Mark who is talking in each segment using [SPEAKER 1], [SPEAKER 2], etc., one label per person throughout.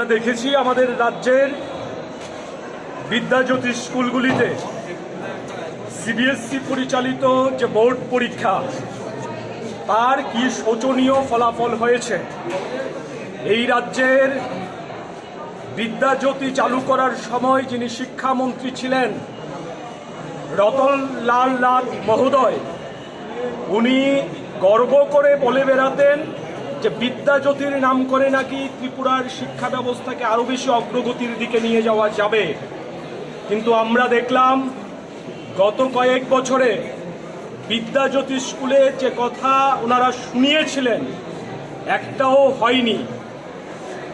[SPEAKER 1] আমরা দেখেছি আমাদের রাজ্যের বিদ্যাজ্যোতি স্কুলগুলিতে সিবিএসসি পরিচালিত যে বোর্ড পরীক্ষা, তার কি শোচনীয় ফলাফল হয়েছে? এই রাজ্যের বিদ্যাজ্যোতি চালু করার সময় যিনি শিক্ষামন্ত্রী ছিলেন রতন লাল নাথ মহোদয়, উনি গর্ব করে বলে বেড়াতেন যে বিদ্যাজ্যোতির নাম করে নাকি ত্রিপুরার শিক্ষা ব্যবস্থাকে আরও বেশি অগ্রগতির দিকে নিয়ে যাওয়া যাবে? কিন্তু আমরা দেখলাম, গত কয়েক বছরে বিদ্যাজ্যোতি স্কুলে যে কথা ওনারা শুনিয়েছিলেন, একটাও হয়নি।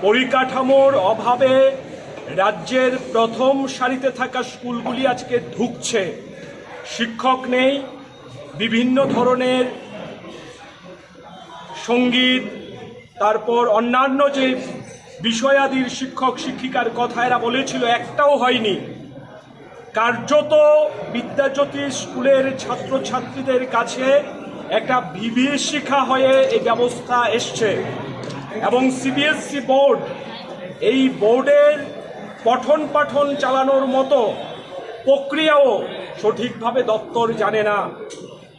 [SPEAKER 1] পরিকাঠামোর অভাবে রাজ্যের প্রথম সারিতে থাকা স্কুলগুলি আজকে ঢুকছে। শিক্ষক নেই, বিভিন্ন ধরনের সংগীত, তারপর অন্যান্য যে বিষয়াদির শিক্ষক, শিক্ষিকার কথা এরা বলেছিল, একটাও হয়নি। কার্যত বিদ্যাজ্যোতি স্কুলের ছাত্রছাত্রীদের কাছে একটা বিভীষিকা হয়ে এই ব্যবস্থা এসছে। এবং সিবিএসসি বোর্ড এই বোর্ডের পঠন পাঠন চালানোর মতো প্রক্রিয়াও সঠিকভাবে দপ্তর জানে না।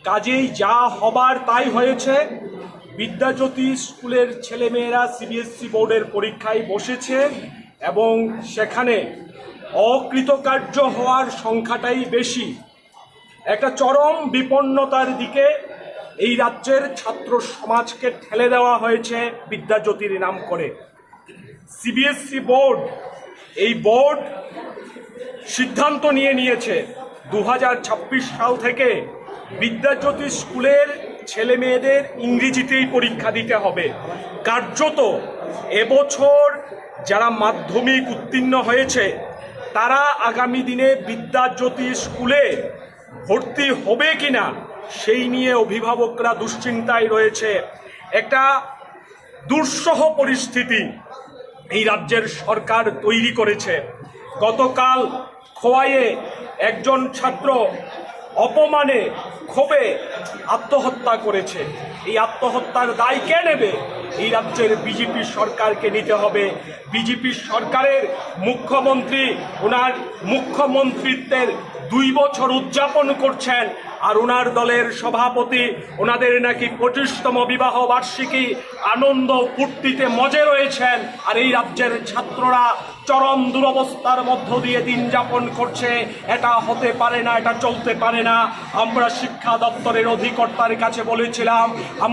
[SPEAKER 1] কাজেই যা হবার তাই হয়েছে। বিদ্যাজ্যোতি স্কুলের ছেলেমেয়েরা সিবিএসসি বোর্ডের পরীক্ষায় বসেছে এবং সেখানে অকৃতকার্য হওয়ার সংখ্যাটাই বেশি। একটা চরম বিপন্নতার দিকে এই রাজ্যের ছাত্র সমাজকে ঠেলে দেওয়া হয়েছে বিদ্যাজ্যোতির নাম করে। সিবিএসসি বোর্ড এই বোর্ড সিদ্ধান্ত নিয়ে নিয়েছে। দু হাজার ছাব্বিশ সাল থেকে বিদ্যাজ্যোতি স্কুলের ছেলে মেয়েদের ইংরেজিতেই পরীক্ষা দিতে হবে। কার্যত এবছর যারা মাধ্যমিক উত্তীর্ণ হয়েছে, তারা আগামী দিনে বিদ্যাজ্যোতি স্কুলে ভর্তি হবে কিনা, সেই নিয়ে অভিভাবকরা দুশ্চিন্তায় রয়েছে। একটা দুঃসহ পরিস্থিতি এই রাজ্যের সরকার তৈরি করেছে। গতকাল খোয়াইয়ে একজন ছাত্র অপমানে ক্ষোভে আত্মহত্যা করেছে। এই আত্মহত্যার দায় কে নেবে? এই রাজ্যের বিজেপি সরকারকে নিতে হবে। বিজেপি সরকারের মুখ্যমন্ত্রী, ওনার মুখ্যমন্ত্রিত্বের দুই বছর উদযাপন করছেন। আর ওনার দলের সভাপতি ওনাদের নাকি পঁচিশতম বিবাহ বার্ষিকী আনন্দ ফুর্তিতে মজে রয়েছেন। আর এই রাজ্যের ছাত্ররা চরম দুরবস্থার মধ্য দিয়ে দিন যাপন করছে। এটা হতে পারে না, এটা চলতে পারে না। আমরা শিক্ষা দপ্তরের অধিকর্তার কাছে বলেছিলাম